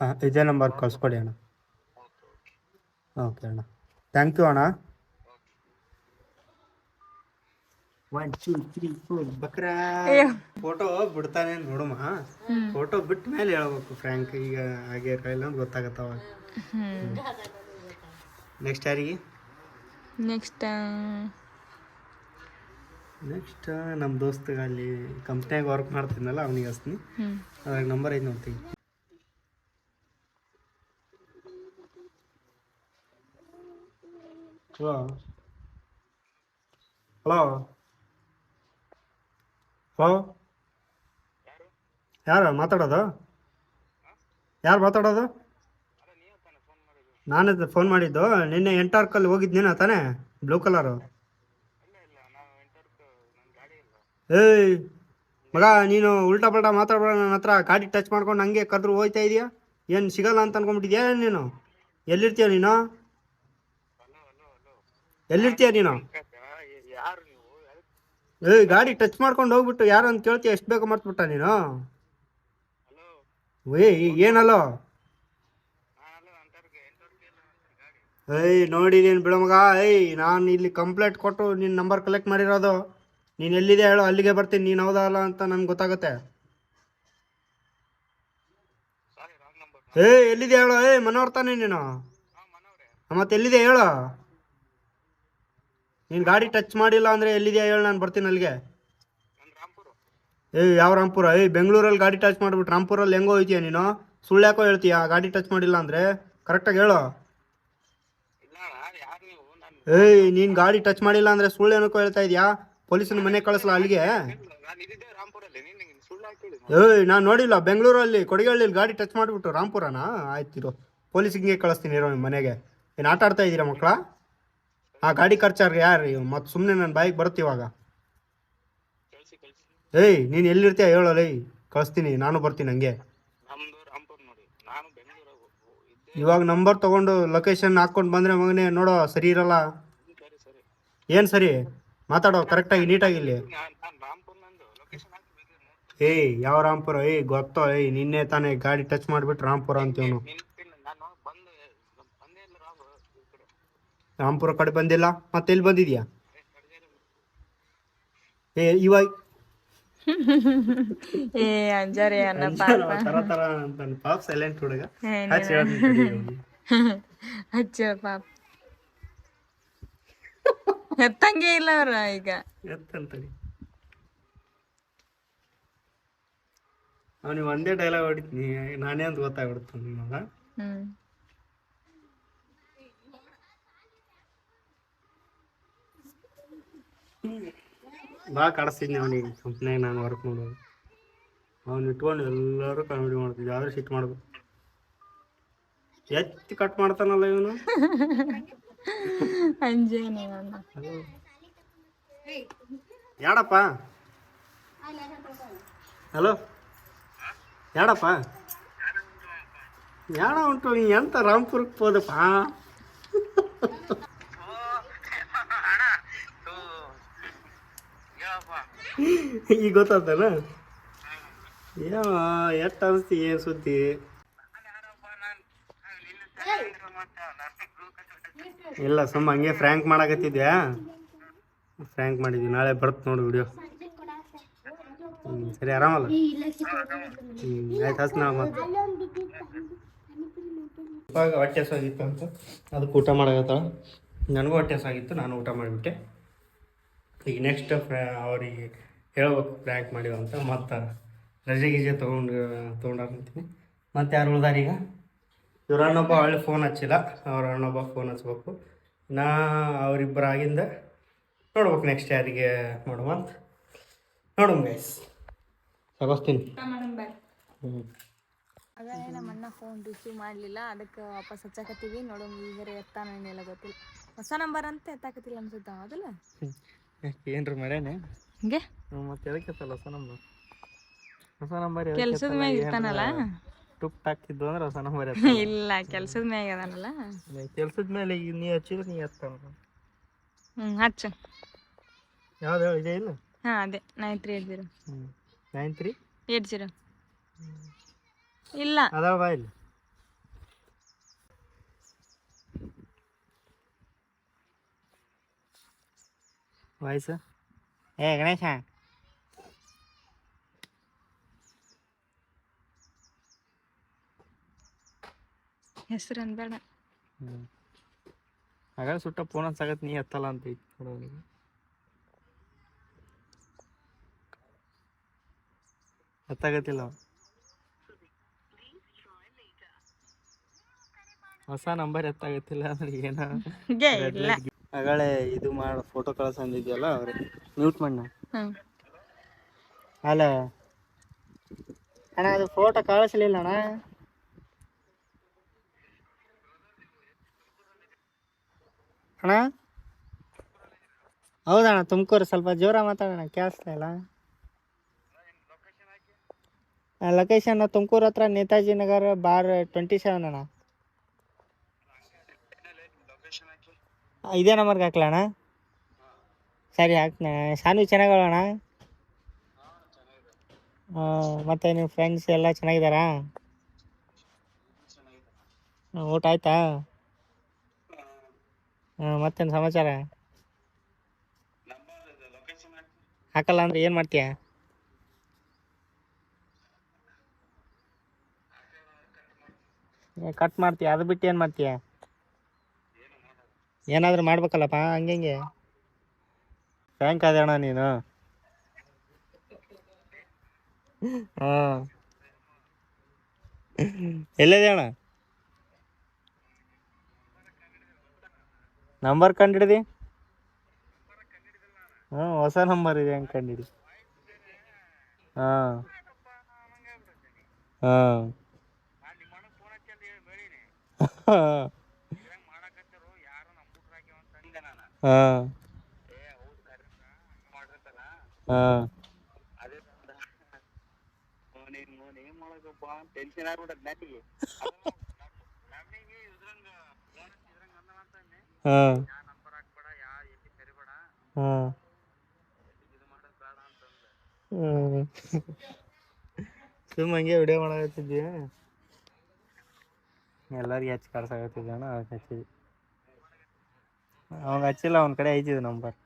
ಹಾಂ ಇದೇ ನಂಬರ್ ಕಳಿಸ್ಕೊಡಿ ಅಣ್ಣ. ಓಕೆ ಅಣ್ಣ. ಥ್ಯಾಂಕ್ ಯು ಅಣ್ಣ. ಒನ್ ಟೂ ತ್ರೀ ಫೋರ್ ಬಕ್ರ. ಫೋಟೋ ಬಿಡ್ತಾನೆ ನೋಡಮ್ಮ ಫೋಟೋ ಬಿಟ್ಟ ಮೇಲೆ ಹೇಳ್ಬೇಕು ಫ್ರ್ಯಾಂಕ್ ಈಗ ಹಾಗೆ ಇಲ್ಲ ಅಂತ ಗೊತ್ತಾಗತ್ತವ ನೆಕ್ಸ್ಟ್ ಯಾರಿಗೆ? ನೆಕ್ಸ್ಟ್ ನೆಕ್ಸ್ಟ್ ನಮ್ಮ ದೋಸ್ತಗ ಅಲ್ಲಿ ಕಂಪ್ನಿಯಾಗ ವರ್ಕ್ ಮಾಡ್ತಿದ್ನಲ್ಲ ಅವನಿಗೆ ಹಸ್ತೀನಿ ಅದ್ರಾಗ ನಂಬರ್ ಐದು ನೋಡ್ತೀವಿ ಹಲೋ ಹಲೋ ಹಲೋ ಯಾರು ಮಾತಾಡೋದು? ಯಾರು ಮಾತಾಡೋದು? ನಾನೇ ಫೋನ್ ಮಾಡಿದ್ದು. ನಿನ್ನೆ ಎಂಟಾರ್ಕಲ್ಲಿ ಹೋಗಿದ್ನೇನ ತಾನೇ? ಬ್ಲೂ ಕಲರು ಏಯ್, ಮಗ, ನೀನು ಉಲ್ಟಾ ಪಲ್ಟಾ ಮಾತಾಡ್ಬೇಡ ನನ್ನ ಹತ್ರ. ಗಾಡಿ ಟಚ್ ಮಾಡ್ಕೊಂಡು ಹಂಗೆ ಕದ್ರು ಹೋಯ್ತಾ ಇದೀಯಾ? ಏನು ಸಿಗಲ್ಲ ಅಂತ ಅನ್ಕೊಂಡ್ಬಿಟ್ಟಿದ್ಯಾ ನೀನು? ಎಲ್ಲಿರ್ತೀಯ ನೀನು? ಎಲ್ಲಿರ್ತೀಯ ನೀನು? ಏಯ್ ಗಾಡಿ ಟಚ್ ಮಾಡ್ಕೊಂಡು ಹೋಗ್ಬಿಟ್ಟು ಯಾರು ಅಂತ ಕೇಳ್ತೀಯ, ಎಷ್ಟು ಬೇಕು ಮಾಡ್ಬಿಟ್ಟ ನೀನು? ಏಯ್ ಏನಲ್ಲೋ? ಏಯ್ ನೋಡಿದ್ದೀನಿ ಬಿಡ ಮಗ, ಏಯ್, ನಾನು ಇಲ್ಲಿ ಕಂಪ್ಲೇಂಟ್ ಕೊಟ್ಟು ನಿನ್ನ ನಂಬರ್ ಕಲೆಕ್ಟ್ ಮಾಡಿರೋದು. ನೀನು ಎಲ್ಲಿದೆ ಹೇಳು, ಅಲ್ಲಿಗೆ ಬರ್ತೀನಿ, ನೀನು ಹೌದಾ ಅಲ್ಲ ಅಂತ ನನ್ಗೆ ಗೊತ್ತಾಗುತ್ತೆ. ಏಯ್, ಎಲ್ಲಿದೆ ಹೇಳೋ, ಏಯ್ ಮನೋರ್ತಾನೆ ನೀನು? ಮತ್ತೆ ಎಲ್ಲಿದೆ ಹೇಳು? ನೀನು ಗಾಡಿ ಟಚ್ ಮಾಡಿಲ್ಲ ಅಂದರೆ ಎಲ್ಲಿದ್ಯಾ ಹೇಳು, ನಾನು ಬರ್ತೀನಿ ಅಲ್ಲಿಗೆ. ಏಯ್ ಯಾವ ರಾಂಪುರ ಏಯ್ ಬೆಂಗಳೂರಲ್ಲಿ ಗಾಡಿ ಟಚ್ ಮಾಡಿಬಿಟ್ಟು ರಾಮ್ಪುರಲ್ಲಿ ಹೆಂಗೋ ಹೋಯ್ತೀಯ ನೀನು? ಸುಳ್ಳು ಯಾಕೋ ಹೇಳ್ತೀಯ? ಗಾಡಿ ಟಚ್ ಮಾಡಿಲ್ಲ ಅಂದರೆ? ಕರೆಕ್ಟಾಗಿ ಹೇಳೋ. ಏಯ್ ನೀನು ಗಾಡಿ ಟಚ್ ಮಾಡಿಲ್ಲ ಅಂದರೆ ಸುಳ್ಳು ಏನಕ್ಕೋ ಹೇಳ್ತಾ ಇದೆಯಾ? ಪೊಲೀಸನ ಮನೆ ಕಳಿಸಲ ಅಲ್ಲಿಗೆ? ಏಯ್ ನಾನು ನೋಡಿಲ್ಲ, ಬೆಂಗಳೂರಲ್ಲಿ ಕೊಡಗಳ್ಳಿಲಿ ಗಾಡಿ ಟಚ್ ಮಾಡಿಬಿಟ್ಟು ರಾಂಪುರನಾ ಆಯ್ತಿರು ಪೊಲೀಸಿಗೆ ಕಳಿಸ್ತೀನಿ ಇರೋ ನಿಮ್ಮ ಮನೆಗೆ. ಏನು ಆಟ ಆಡ್ತಾ ಇದ್ದೀರಾ ಮಕ್ಕಳ? ಆ ಗಾಡಿ ಖರ್ಚಾರ ಯಾರು ಮತ್ತೆ ಸುಮ್ಮನೆ ನನ್ನ ಬಾಯಿಗೆ ಬರುತ್ತೆ ಇವಾಗ. ಏಯ್ ನೀನು ಎಲ್ಲಿರ್ತೀಯ ಹೇಳೋಲ್ಲ ಕಳಿಸ್ತೀನಿ ನಾನು ಬರ್ತೀನಿ ಹಂಗೆ. ಇವಾಗ ನಂಬರ್ ತಗೊಂಡು ಲೊಕೇಶನ್ ಹಾಕ್ಕೊಂಡು ಬಂದರೆ ಮಗನೇ ನೋಡೋ ಸರಿ ಇರಲ್ಲ? ಏನು ಸರಿ? ಮಾತಾಡೋ ಕರೆಕ್ಟಾಗಿ ನೀಟಾಗಿ ಇಲ್ಲಿ. ಏಯ್ ಯಾವ ರಾಮ್ಪುರ? ಏಯ್ ಗೊತ್ತೋ ಏಯ್ ನಿನ್ನೆ ತಾನೇ ಗಾಡಿ ಟಚ್ ಮಾಡಿಬಿಟ್ಟು ರಾಮ್ಪುರ ಅಂತೀವನು ರಾಂಪುರ ಕಡೆ ಬಂದಿಲ್ಲ. ಮತ್ತೆ ಎಲ್ಲಿ ಬಂದಿದ್ಯಾ? ಏ ಇವಾಗ ಏ ಅಂಜಾರೆ ಅನ್ನ ಪಾಪ. ತರ ತರ ಅಂತಾನೆ. ಪಾಪ ಸೈಲೆಂಟ್ ಹುಡುಗ. ಹಚ್ಚಿ. ಪಾಪ. ಎತ್ತಂಗೆ ಇಲ್ಲ ಅವ್ರ ಈಗ. ಎತ್ತಂತಡಿ ಅವನಿಗೆ ಒಂದೇ ಡೈಲಾಗ್ ಹೊಡಿತೀನಿ. ನಾನೇ ಅಂತ ಗೊತ್ತಾಗ್ಬಿಡ್ತು ನಿಮಗ ಭಾಳ ಕಾಡಿಸ್ತಿದ್ನಿ ಅವನಿಗೆ. ಕಂಪ್ನಿಯಾಗ ನಾನು ವರ್ಕ್ ಮಾಡೋದು. ಅವ್ನು ಇಟ್ಕೊಂಡು ಎಲ್ಲರೂ ಕಾಮಿಡಿ ಮಾಡ್ತಿದ್ವಿ. ಆದ್ರೆ ಸೆಟ್ ಮಾಡ್ಬೇಕು. ಎತ್ತಿ ಕಟ್ ಮಾಡ್ತಾನಲ್ಲ ಇವನು. ಯಾಡಪ್ಪ? ಹಲೋ. ಯಾಡಪ್ಪ? ಯಾಡ ಉಂಟು ಎಂತ ರಾಮ್ಪುರಕ್ಕೆ ಹೋದಪ್ಪ? ಈಗ ಗೊತ್ತಾತನ ಏನೋ ಎಷ್ಟು ಅನಿಸ್ತಿ, ಏನು ಸುದ್ದಿ? ಇಲ್ಲ, ಸುಮ್ಮ ಹಂಗೆ ಫ್ರ್ಯಾಂಕ್ ಮಾಡಾಕತ್ತಿದ್ಯಾ? ಫ್ರ್ಯಾಂಕ್ ಮಾಡಿದ್ವಿ, ನಾಳೆ ಬರ್ತ್ ನೋಡು ವಿಡಿಯೋ ಹ್ಞೂ ಸರಿ, ಆರಾಮಲ್ಲ? ಹ್ಞೂ ಆಯ್ತು ಹಸ್ ನಾವು ಹೊಟ್ಟೆ ಸಾಗಿತ್ತು ಅಂತ. ಅದಕ್ಕೆ ಊಟ ಮಾಡಕತ್ತಾಳ. ನನಗೂ ಹೊಟ್ಟೆ ಸಾಗಿತ್ತು ನಾನು ಊಟ ಮಾಡಿಬಿಟ್ಟೆ. ಈಗ ನೆಕ್ಸ್ಟ್ ಅವರಿಗೆ ಹೇಳ್ಬೇಕು ಪ್ರ್ಯಾಂಕ್ ಮಾಡಿವ ಅಂತ ಮತ್ತು ರಜೆ ಗಿಜೆ ತೊಗೊಂಡು ತೊಗೊಂಡಿರ್ತೀನಿ. ಮತ್ತು ಯಾರು ಉಳ್ದಾರ ಈಗ? ಇವ್ರ ಅಣ್ಣೊಬ್ಬ ಒಳ್ಳೆ ಫೋನ್ ಹಚ್ಚಿಲ್ಲ ಅವ್ರ ಅಣ್ಣೊಬ್ಬ ಫೋನ್ ಹಚ್ಬೇಕು. ನಾ ಅವರಿಬ್ಬರ ಆಗಿಂದ ನೋಡ್ಬೇಕು ನೆಕ್ಸ್ಟ್ ಯಾರಿಗೆ ನೋಡುವ ಅಂತ. ನೋಡು ಗೈಸ್ ತಗೋಸ್ತೀನಿ. ಹ್ಞೂ ಅದೇ ನಮ್ಮ ಅಣ್ಣ ಫೋನ್ ರಿಸೀವ್ ಮಾಡಲಿಲ್ಲ ಅದಕ್ಕೆ ವಾಪಸ್ ಹಚ್ಚಾಕತ್ತೀವಿ. ನೋಡೋಣ ಈಗ ಎತ್ತಾನ ಏನಿಲ್ಲ ಗೊತ್ತಿಲ್ಲ. ಹೊಸ ನಂಬರ್ ಅಂತ ಎತ್ತಾಕತ್ತಿಲ್ಲ ಅನ್ಸುತ್ತೆ ಹೌದಲ್ಲ ಏನ್ರಿ ಮರ್ಯಾನೆ? ಹಿಂಗೆ? ಮತ್ತೆ ಎದಕ್ಕೆ ಎತ್ತಲ್ಲ ಹೊಸ ನಂಬರ್ ಹೊಸ ನಂಬರ್ ಕೆಲ್ಸದ ಮ್ಯಾಗ ಇರ್ತಾನಲ್ಲ? ಟುಕ್ ಟಾಕ್ತಿದ್ದು ಅಂದ್ರೆ ಹೊಸ ನಂಬರ್ ಇಲ್ಲ ಕೆಲಸದ ಮ್ಯಾಗ ಅದಾನಲ್ಲ? ಕೆಲ್ಸದ ಮೇಲೆ ಈಗ ನೀ ಹಚ್ಚಿದ್ರೆ ನೀ ಎತ್ತಾನ ಹ್ಞೂ ಹಚ್ಚು. ಯಾವ್ದು ಹೇಳು ಇದೆ ಇಲ್ಲ ಹಾಂ ಅದೇ nine three eight zero nine three eight zero ಇಲ್ಲ. ಅದಾವ ಇಲ್ಲಿ. ವಾಯ್ಸ್ ಏ ಗಣೇಶ ಹೆಸರು ಅನ್ಬೇಡ ಹ್ಞೂ ಹಾಗಾದ್ರೆ ಸುಟ್ಟ ಫೋನ್ ಹಚ್ಚಾಗತ್ತೆ ನೀ ಎತ್ತಲ್ಲ ಅಂತ ಐತಿ ನೋಡೋನಿಗೆ. ಹೊಸ ನಂಬರ್ ಎತ್ತಾಗತ್ತಿಲ್ಲ ಅಂದ್ರೆ ಏನ? ಇಲ್ಲ. ಆಗಳೇ ಇದು ಮಾಡಿ ಫೋಟೋ ಕಳ್ಸಂದಿದ್ಯಲ್ಲ ಅವ್ರೆ. ಮ್ಯೂಟ್ ಮಣ್ಣ ಅಲ್ಲ ಅಣ್ಣ ಅದು ಫೋಟೋ ಕಳಿಸ್ಲಿಲ್ಲ ಅಣ್ಣ. ಅಣ್ಣ? ಹೌದಣ್ಣ ತುಮಕೂರು ಸ್ವಲ್ಪ ಜೋರ ಮಾತಾಡೋಣ ಕೇಳಿಸ್ತಾ ಇಲ್ಲ. ಲೊಕೇಶನ್ ತುಮಕೂರು ಹತ್ರ Netaji Nagar bar twenty seven ಅಣ್ಣ. ಇದೇ ನಂಬರ್ಗೆ ಹಾಕ್ಲಣ್ಣ? ಸರಿ, ಹಾಕ್ನ ಶಾನು ಚೆನ್ನಾಗವಣ್ಣ ಮತ್ತೆ ನಿಮ್ಮ ಫ್ರೆಂಡ್ಸ್ ಎಲ್ಲ ಚೆನ್ನಾಗಿದ್ದಾರಾ? ಊಟ ಆಯ್ತಾ? ಹಾಂ, ಮತ್ತೇನು ಸಮಾಚಾರ? ಹಾಕಲ್ಲ ಅಂದ್ರೆ ಏನು ಮಾಡ್ತೀಯ? ಕಟ್ ಮಾಡ್ತೀಯ? ಅದು ಬಿಟ್ಟು ಏನು ಮಾಡ್ತೀಯ? ಏನಾದರೂ ಮಾಡ್ಬೇಕಲ್ಲಪ್ಪ ಹಂಗೆ ಫ್ಯಾಂಕ್ ಬ್ಯಾಂಕ್ ಅಣ್ಣ ನೀನು. ಹಾಂ. ಎಲ್ಲಿದೆ ಅಣ್ಣ? ನಂಬರ್ ಕಂಡಿಡ್ದಿ? ಹ್ಞೂ ಹೊಸ ನಂಬರ್ ಇದೆ ಹಂಗೆ ಕಂಡಿಡಿ. ಹಾಂ. ಹಾಂ. ಹಾಂ ಹಾಂ. ಹಾಂ. ಹಾಂ. ಹಾಂ. ಸುಮ್ಮ ಹಂಗೆ ವಿಡಿಯೋ ಮಾಡಕತ್ತಿದ್ಯಾ? ಎಲ್ಲರಿಗೆ ಹಚ್ಚಿ ಕಳ್ಸಾಕತ್ತಿದ್ದೆ ಅಣ್ಣ? ಹಚ್ಚಿದ್ವಿ ಅವಾಗ ಹಚ್ಚಿಲ್ಲ ಅವನ ಕಡೆ ಐತಿದೆ ನಂಬರ್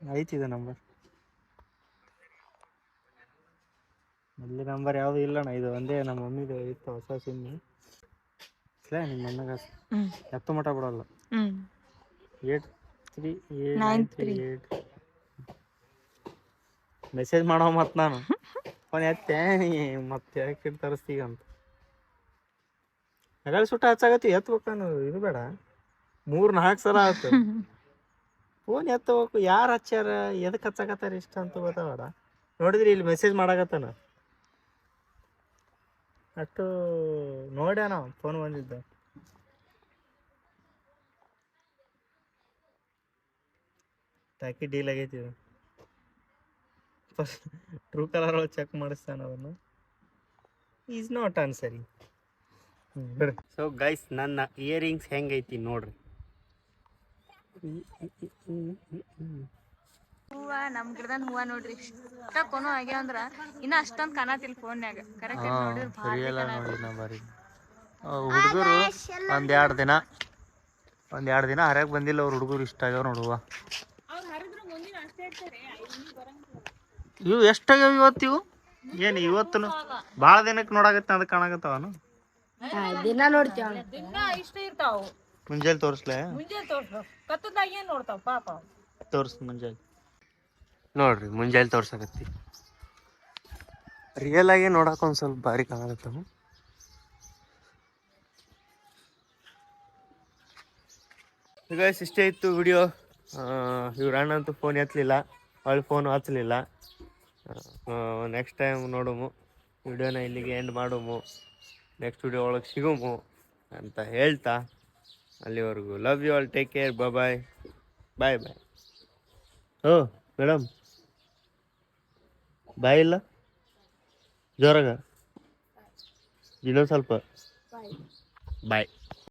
ಐತಿದೆ ನಂಬರ್ ಅಲ್ಲಿ ನಂಬರ್ ಯಾವುದು ಇಲ್ಲಣ್ಣ ಇದು ಒಂದೇ ನಮ್ಮ ಮಮ್ಮಿದು ಇತ್ತು ಹೊಸ ಸಿಮ್ ಇಲ್ಲ ನಿಮ್ಮ ಅಣ್ಣಗ. ಎತ್ತು ಮಠ ಬಿಡಲ್ಲ. Eight three eight nine three eight. Message ಮಾಡೋ ಮತ್ತೆ ನಾನು. ಫೋನ್ ಎತ್ತೆ ಮತ್ತೆ ಯಾಕೆ ತರಿಸ್ತೀಗ ಅಂತ. ಹಗಲ್ ಸುಟ್ಟ ಹಚ್ಚಾಗತ್ತಿ ಎತ್ಬೇಕು ಇದು ಬೇಡ. ಮೂರು ನಾಲ್ಕು ಸಲ ಆಯ್ತು ಫೋನ್ ಎತ್ತಬೇಕು ಯಾರು ಹಚ್ಚಾರ ಎದಕ್ಕೆ ಹಚ್ಚಾಕತ್ತಾರ ಇಷ್ಟ ಅಂತ ಗೊತ್ತಾವಡ ನೋಡಿದ್ರಿ ಇಲ್ಲಿ ಮೆಸೇಜ್ ಮಾಡಾಕತ್ತಾನ. ಅಷ್ಟು ನೋಡ್ಯಾನ ಫೋನ್ ಬಂದಿದ್ದ. ಟಾಕಿ ಡೀಲ್ ಆಗೈತಿ ಫಸ್ಟ್ ಟ್ರೂ ಕಲರ್ ಒಳಗೆ ಚೆಕ್ ಮಾಡಿಸ್ತಾನ ಅವನು. Is not answering so guys ನನ್ನ ಇಯರಿಂಗ್ಸ್ ಹೆಂಗೈತಿ ನೋಡ್ರಿ. ಹೂವ ನಮ್ ಗಿಡದನ್ ಹೂವ ನೋಡ್ರಿ. ಇಷ್ಟ ಕೊನು ಆಗ್ಯಾವ ಅಂದ್ರ ಇನ್ನ ಅಷ್ಟೊಂದ್ ಕಾಣತಿಲ್ ಫೋನ್ಯಾಗ ಕರೆಕ್ಟ್ ನೋಡಿದ್ರ ಭಾರಿ. ಬಾರಿ. ಹುಡುಗರು ಒಂದ್ ಎರಡ್ ದಿನ ಒಂದ್ ಎರಡು ದಿನ ಹರ್ಯಾಗ ಬಂದಿಲ್ಲ ಅವ್ರ ಹುಡುಗರು ಇಷ್ಟ ಆಗ್ಯಾವ ನೋಡುವ ಇವು ಎಷ್ಟಾಗ್ಯಾವ ಇವತ್ತು ಇವು? ಏನು ಇವತ್ತು ಭಾಳ ದಿನಕ್ಕೆ ನೋಡಾಕತ್ತೆ ಅದಕ್ಕೆ ಕಾಣಕತ್ತಾವನು ದಿನ ನೋಡ್ತೀವ. ದಿನ ಇಷ್ಟ ಇರ್ತಾವ. ಮುಂಜಾನೆ ತೋರಿಸ್ಲೆ? ಮುಂಜಾನೆ ತೋರ್ಸ. ಕತ್ತದಾಗ ಏನ್ ನೋಡ್ತಾವ? ಪಾಪ. ತೋರ್ಸ್ ಮುಂಜಾನೆ. ನೋಡ್ರಿ ಮುಂಜಾನೆ ತೋರ್ಸಕತ್ತಿ. ರಿಯಲ್ ಆಗಿ ನೋಡಕ್ ಒಂದ್ ಸ್ವಲ್ಪ ಭಾರಿ ಕಾಣತ್ತ ಗೈಸ್ ಇಷ್ಟೇ ಇತ್ತು ವಿಡಿಯೋ ಇವ್ರ ಅಣ್ಣ ಅಂತೂ ಫೋನ್ ಎತ್ತಲಿಲ್ಲ ಅವಳು ಫೋನ್ ಹಚ್ಚಲಿಲ್ಲ ನೆಕ್ಸ್ಟ್ ಟೈಮ್ ನೋಡುಮು. ವಿಡಿಯೋನ ಇಲ್ಲಿಗೆ ಎಂಡ್ ಮಾಡುಮು. ನೆಕ್ಸ್ಟ್ ವಿಡಿಯೋ ಒಳಗೆ ಸಿಗುಮು ಅಂತ ಹೇಳ್ತಾ. ಅಲ್ಲಿವರೆಗೂ. Love you all take care bye bye bye O madam. Bye ಇಲ್ಲ? ಜೋರಾಗ? ಇನ್ನೊಂದು ಸ್ವಲ್ಪ? ಬಾಯ್